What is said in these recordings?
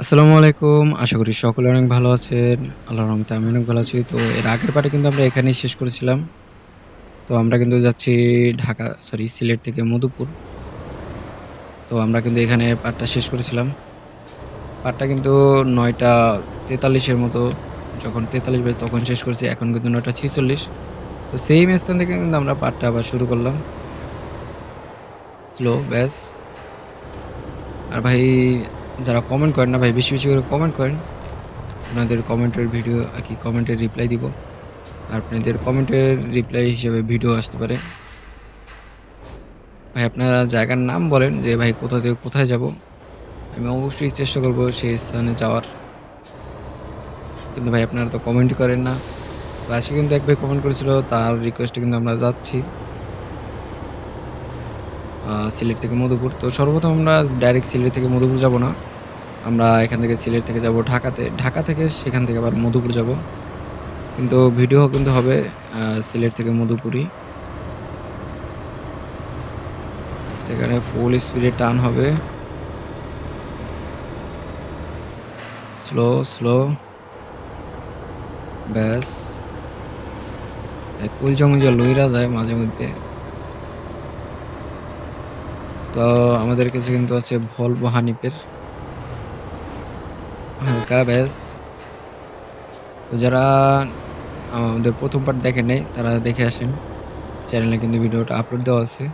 আসসালামু আলাইকুম। আশা করি সকলে অনেক ভালো আছেন। আল্লাহর রহমতে আমি অনেক ভালো আছি। তো এর আগের পার্টে কিন্তু আমরা এখানেই শেষ করেছিলাম। তো আমরা কিন্তু যাচ্ছি ঢাকা সরি সিলেট থেকে মধুপুর। তো আমরা কিন্তু এখানে পার্টটা শেষ করেছিলাম। পার্টটা কিন্তু নয়টা তেতাল্লিশের মতো যখন ৪৩ বাজে তখন শেষ করেছি। এখন কিন্তু ৯টা ৪৬ তো সেইম স্থান থেকে কিন্তু আমরা পার্টটা আবার শুরু করলাম। স্লো ব্যাস। আর ভাই যারা কমেন্ট করেন না ভাই বেশি, বেশি করে কমেন্ট করেন। আপনাদের কমেন্টের ভিডিও আর কি কমেন্টের রিপ্লাই দিব। আর আপনাদের কমেন্টের রিপ্লাই হিসেবে ভিডিও আসতে পারে। ভাই আপনারা জায়গার নাম বলেন যে ভাই কোথা থেকে কোথায় যাব? আমি অবশ্যই চেষ্টা করব সেই স্থানে যাওয়ার। কিন্তু ভাই আপনারা তো কমেন্ট করেন না। তো কিন্তু এক ভাই কমেন্ট করেছিল তার রিকোয়েস্টে কিন্তু আমরা যাচ্ছি। সিলেট থেকে মধুপুর। তো সর্বপ্রথম আমরা ডাইরেক্ট সিলেট থেকে মধুপুর যাব না। আমরা এখান থেকে সিলেট থেকে যাব ঢাকাতে। ঢাকা থেকে সেখান থেকে আবার মধুপুর যাব। কিন্তু ভিডিও কিন্তু হবে সিলেট থেকে মধুপুরই। এখানে ফুল স্পিডে টান হবে। Slow, slow. ব্যাস। এ কইলজা-মইজা লইরা যায় মাঝে মধ্যে। তো আমাদের কাছে কিন্তু আছে ভলভো হানিফের। হালকা ব্যাস। তো যারা আমাদের প্রথম পার্ট দেখেন নাই, তারা দেখে আসেন। চ্যানেলে কিন্তু ভিডিওটা আপলোড দেওয়া আছে।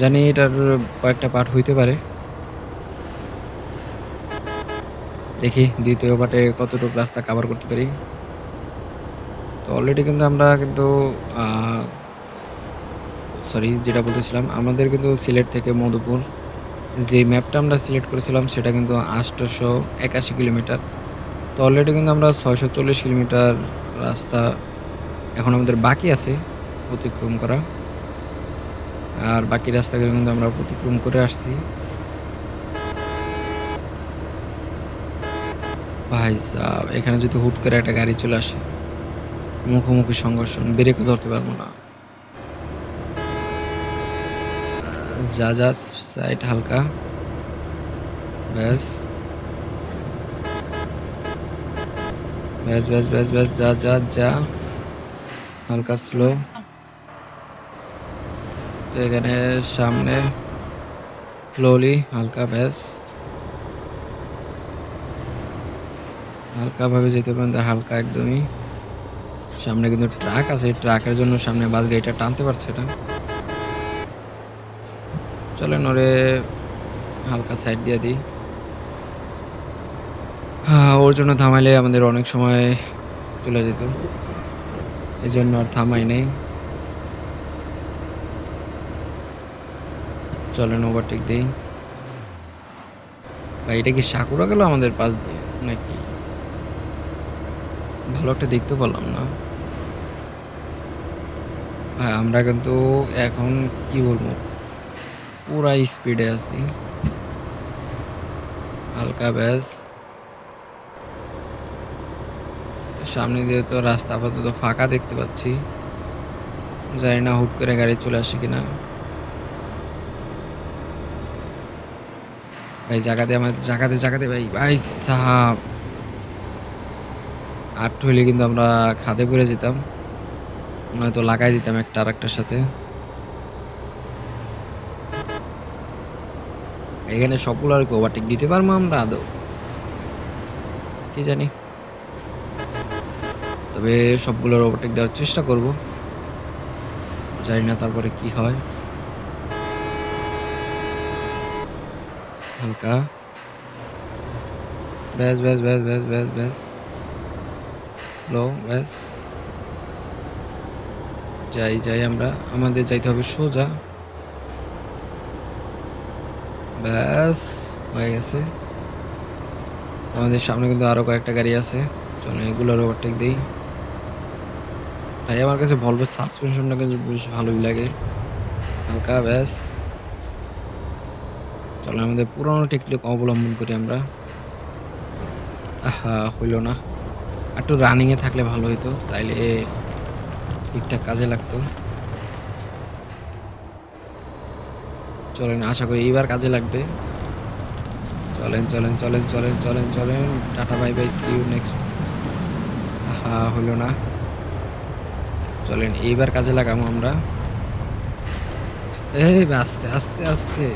জানি এটার কয়েকটা পার্ট হইতে পারে। দেখি দ্বিতীয় পার্টে কতটুকু রাস্তা কভার করতে পারি। তো অলরেডি কিন্তু আমরা কিন্তু সরি যেটা বলতেছিলাম আমাদের কিন্তু সিলেট থেকে মধুপুর যে ম্যাপটা আমরা সিলেক্ট করেছিলাম সেটা কিন্তু ৮৮১ কিলোমিটার। তো অলরেডি কিন্তু আমরা ৬৪০ কিলোমিটার রাস্তা এখন আমাদের বাকি আছে অতিক্রম করা। আর বাকি রাস্তাগুলো কিন্তু আমরা অতিক্রম করে আসছি। ভাইসাব! এখানে যদি হুট করে একটা গাড়ি চলে আসে, মুখোমুখি সংঘর্ষণ, ব্রেকও ধরতে পারব না। যা, যা সাইড হালকা। ব্যাস। ব্যাস, ব্যাস, ব্যাস, ব্যাস। যা, যা, যা। হালকা স্লো। তো এখানে সামনে স্লোলি হালকা ব্যাস। হালকাভাবে যেতে পারেন হালকা একদমই। সামনে কিন্তু ট্রাক আছে। ট্রাকের জন্য সামনে বাস গাড়িটা টানতে পারছে না। চলেন ওরে হালকা সাইড দিয়ে দিই। হ্যাঁ, ওর জন্য থামাইলে আমাদের অনেক সময় চলে যেত। এই জন্য আর থামাই নাই। চলেন ওভারটেক দিই ভাই এটা কি সাকুরা গেল আমাদের পাশ দিয়ে নাকি? ভালো একটা দেখতে পেলাম না। ভাই আমরা কিন্তু এখন কি বলব? পুরা স্পিডে আছি। হালকা ব্যাস। সামনে দিয়ে তো রাস্তা আপাতত ফাঁকা দেখতে পাচ্ছি। জানি না হুট করে গাড়ি চলে আসে কিনা। ভাই জায়গা দে, জায়গা দে ভাই। ভাই সাহাব! আরেকটু হইলে কিন্তু আমরা খাদে পড়ে যেতাম। নয়তো লাগাই দিতাম একটা আরেকটার সাথে। এখানে সবগুলো আর কি ওভারটেক দিতে পারব আমরা আদৌ? কি জানি। তবে সবগুলোর ওভারটেক দেওয়ার চেষ্টা করব। জানি না তারপরে কি হয়। হালকা। ব্যাস, ব্যাস, ব্যাস, ব্যাস, ব্যাস, ব্যাস। স্লো ব্যাস। যাই, যাই আমরা। আমাদের যাইতে হবে সোজা। ব্যাস, হয়ে গেছে। আমাদের সামনে কিন্তু আরও কয়েকটা গাড়ি আছে। চলেন এগুলোর ওভারটেক দিই ভাই, আমার কাছে ভলভোর সাসপেনশনটা কিন্তু বেশ ভালোই লাগে। হালকা, ব্যাস। চলেন আমাদের পুরনো টেকনিক অবলম্বন করি আমরা। আহা! হইল না। একটু রানিংয়ে থাকলে ভালো হইতো। তাইলে ঠিকঠাক কাজে লাগতো। চলেন আশা করি এইবার কাজে লাগবে। চলেন, চলেন, চলেন, চলেন, চলেন, চলেন। Tata bye bye. See you next আহা! হলো না। চলেন এইবার কাজে লাগাবো আমরা। এই আস্তে, আস্তে, আস্তে।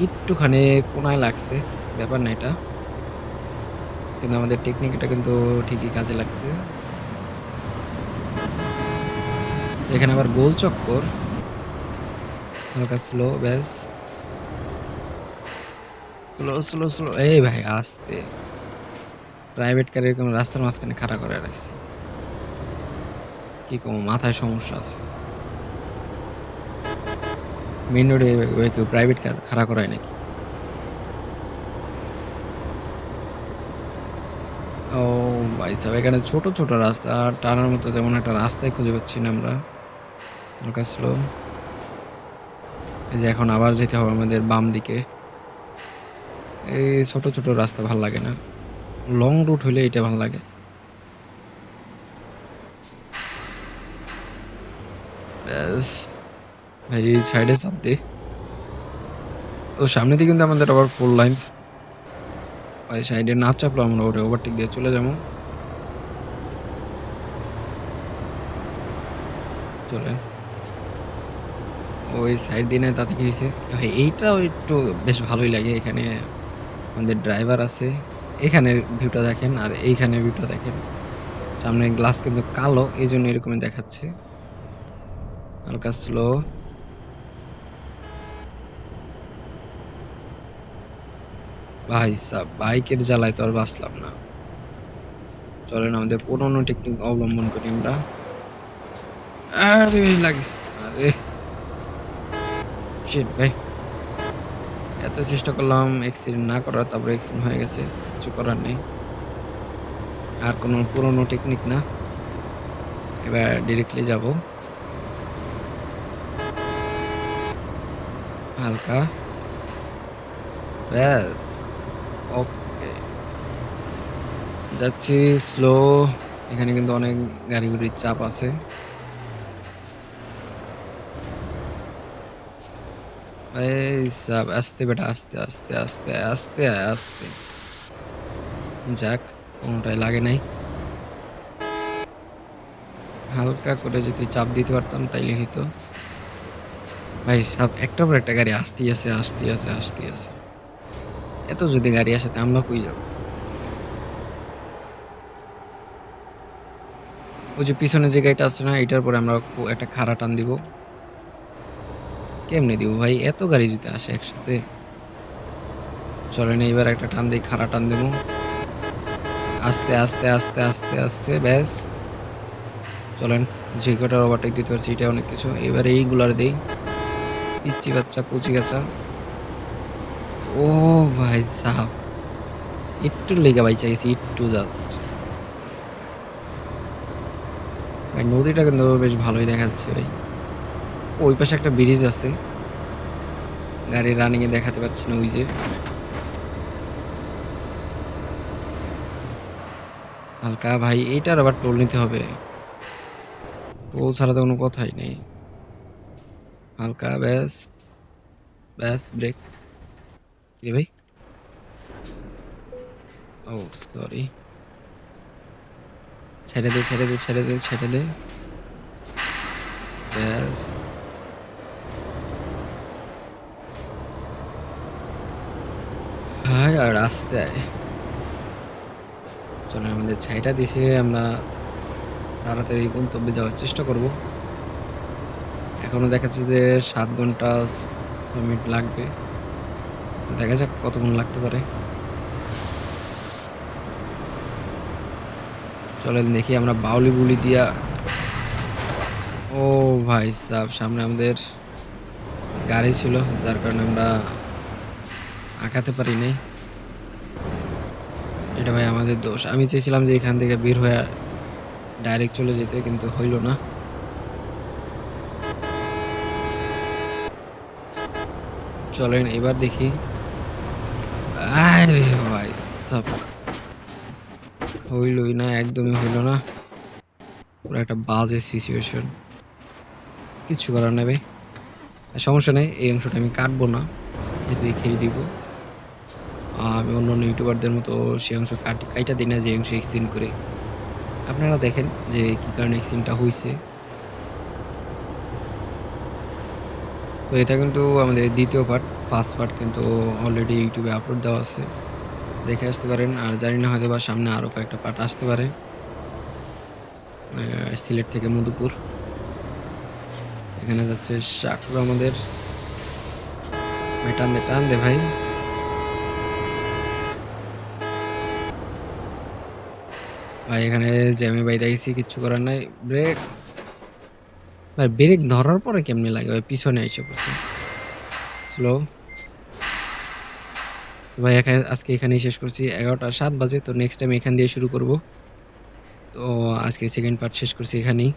একটুখানি কোণায় লাগছে। ব্যাপার না এটা। কিন্তু আমাদের টেকনিকটা কিন্তু ঠিকই কাজে লাগছে। এখানে আবার গোল চক্কর। হালকা স্লো ব্যাস। Slow, slow, slow. এই ভাই আস্তে। প্রাইভেট কার এরকম রাস্তার মাঝখানে খাড়া করে রাখছে। কি কমু মাথায় সমস্যা আছে। মেন রোডে ওই কেউ প্রাইভেট কার খাড়া করায় নাকি? ও ভাই সাহেব এখানে ছোট, ছোট রাস্তা আর টানার মতো তেমন একটা রাস্তাই খুঁজে পাচ্ছি না আমরা। হালকা স্লো। এই যে এখন আবার যেতে হবে আমাদের বাম দিকে। এই ছোট, ছোট রাস্তা ভালো লাগে না। লং রুট হইলে এটা ভালো লাগে। ব্যাস। ভাই এই সাইডে চাপ দে। তো সামনে দিয়ে কিন্তু আমাদের আবার 4 লাইন। ভাই সাইডে না চাপলেও আমরা ওটা ওভারটেক দিয়ে চলে যাব। চলেন। ওই সাইড দিনে তাতে কি হয়েছে ভাই, এইটাও একটু বেশ ভালোই লাগে। এখানে আমাদের ড্রাইভার আছে। এখানের ভিউটা দেখেন আর এইখানের ভিউটা দেখেন। সামনে গ্লাস কিন্তু কালো এই জন্য এরকমই দেখাচ্ছে। হালকা স্লো। ভাই সাব বাইকের জ্বালায় তো আর বাঁচলাম না। চলেন, আমাদের পুরনো টেকনিক অবলম্বন করি আমরা। আরে, লাগিস আরে! শিট ভাই। এত চেষ্টা করলাম অ্যাক্সিডেন্ট না করার, তারপরে অ্যাক্সিডেন্ট হয়ে গেছে। কিছু করার নেই। আর কোনো পুরনো টেকনিক না। এবার ডিরেক্টলি যাব। হালকা। ব্যাস। ওকে। যাচ্ছি স্লো। এখানে কিন্তু অনেক গাড়ি-গুড়ির চাপ আছে। এই সাব আস্তে বেটা আস্তে, আস্তে, আস্তে, আস্তে আস্তে। যাক কোনটাই লাগে নাই। হালকা করে যদি চাপ দিতে পারতাম তাইলে হইতো। ভাই সাব একটার পর একটা গাড়ি আসতেই আছে, আসতেই আছে, আসতেই আছে। এত যদি গাড়ি আসে তা আমরা কই যাব? ওই যে পিছনে যে গাড়িটা আছে না এটার পরে আমরা একটা খাড়া টান দিব। কেমনে দিব ভাই? এত গাড়ি যদি আসে একসাথে। চলেন এইবার একটা টান দেই, খাড়া টান দিমু। আস্তে, আস্তে, আস্তে, আস্তে, আস্তে ব্যাস। চলেন যে কটার ওভারটেক দিতে পারছি এটা অনেক কিছু। এবার এইগুলার দেই। পিচ্চি বাচ্চা, কচি কাঁচা। ও ভাই সাব! একটুর লেগা বাইচা গেছি, একটু জাস্ট। ভাই নদীটা কিন্তু বেশ ভালোই দেখাচ্ছে ভাই। ওই পাশে একটা ব্রিজ আছে। গাড়ি রানিং এ দেখাতে পারছি না ওই যে। হালকা ভাই এইটার আবার টোল নিতে হবে। টোল ছাড়া তো কোনো কথাই নেই। হালকা ব্যাস। ব্যাস ব্রেক। কিরে ভাই? ও সরি। ছেড়ে দে, ছেড়ে দে, ছেড়ে দে, ছেড়ে দে। ব্যাস। আর আস্তে আয়। আমাদের ছাইটা দিছে, আমরা তাড়াতাড়ি গন্তব্যে যাওয়ার চেষ্টা করব। এখনও দেখাচ্ছে যে সাত ঘণ্টা ৬ মিনিট লাগবে। তো দেখা যাক কতক্ষণ লাগতে পারে। চলেন দেখি আমরা বাউলি-বুলি দিয়া ও ভাই সাব সামনে আমাদের গাড়ি ছিল, যার কারণে আমরা আঁকাতে পারি নাই। এটা ভাই আমাদের দোষ। আমি চেয়েছিলাম যে এখান থেকে বের হয়ে ডাইরেক্ট চলে যেতে কিন্তু হইল না। চলেন এবার দেখি। আরে ভাই! হইলই না, একদমই হইল না। পুরো একটা বাজে সিচুয়েশন। কিচ্ছু করার ভাই। সমস্যা নেই এই অংশটা আমি কাটবো না। রেখেই দিব। আমি অন্য ইউটিউবারদের মতো সেই অংশ কাটি কাইটা দেই না যে অংশ এক্সটেন্ড করে। আপনারা দেখেন যে কী কারণে এক্সটেন্ডটা হইছে। তো এটা কিন্তু আমাদের দ্বিতীয় পার্ট। ফার্স্ট পার্ট কিন্তু অলরেডি ইউটিউবে আপলোড দেওয়া আছে। দেখে আসতে পারেন। আর জানি না হয়তো বা সামনে আরও কয়েকটা পার্ট আসতে পারে। সিলেট থেকে মধুপুর। এখানে যাচ্ছে শাকুর আমাদের। ভাই টান দে, টান দে ভাই। ভাই, এখানে জ্যামে বাই গেছি কিচ্ছু করার নাই। ব্রেক। ভাই ব্রেক ধরার পরে কেমনি লাগে? ভাই, পিছনে এসে পড়ছে। স্লো। ভাই এখানে আজকে এখানেই শেষ করছি। ১১টা ৭ বাজে। তো নেক্সট টাইম এখান দিয়ে শুরু করব। তো আজকে সেকেন্ড পার্ট শেষ করছি এখানেই।